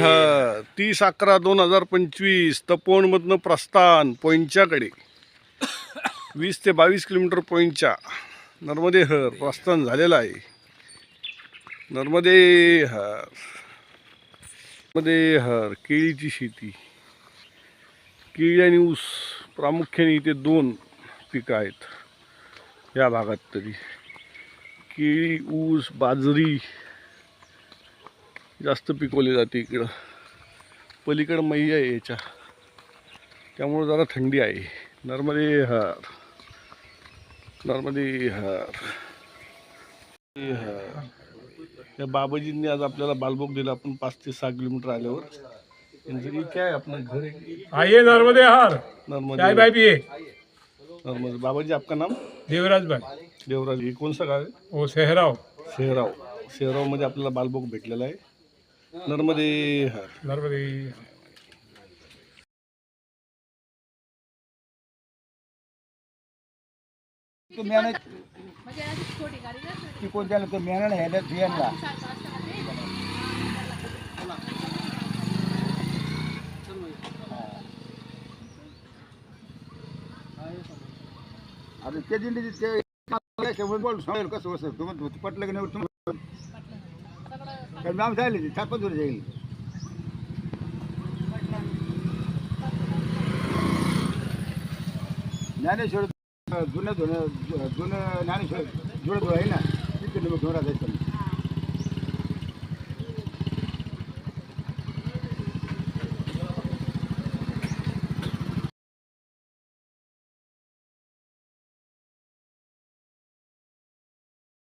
ह तीस अकरा दोन हजार पंचवीस तपोवनमधनं प्रस्थान पॉईंटच्याकडे वीस ते बावीस किलोमीटर पॉईंटच्या नर्मदे हर प्रस्थान झालेलं आहे. नर्मदे हर. नर्मदे हर केळीची शेती. केळी आणि ऊस प्रामुख्याने इथे दोन पिकं आहेत. या भागात तरी. केळी ऊस बाजरी जास्त पिकवली जाते इकडं. पलीकडं मैया आहे याच्या. त्यामुळं जरा थंडी आहे. नर्मदे हर. नर्मदे हर. त्या बाबाजींनी आज आपल्याला बालभोग दिला. आपण पाच ते सहा किलोमीटर आल्यावर. त्यांचं काय आपलं घर आहे. नर्मदे हार. नर्मदे नर्मदे. बाबाजी आपका नाम? देवराज भाई देवराज. हे कोणचं गाव आहे? वो सेहराव. शेराव शेरावमध्ये आपल्याला बालभोग भेटलेला आहे. नर्मदे हर नर्मदे तो मेहनत ती कोणत्याला तो मेहनत ह्याला धियांना आता ते दिंडी ते बोल सांगेल कसं कसं तुम्ही पटलं की नाही तुम्ही कारण नाम झाले ते थापत वर जाईल ज्ञानेश्वर जुनं जुनं जुनं ज्ञानेश्वर जुळत आहे ना तिथे घेऊन राहतात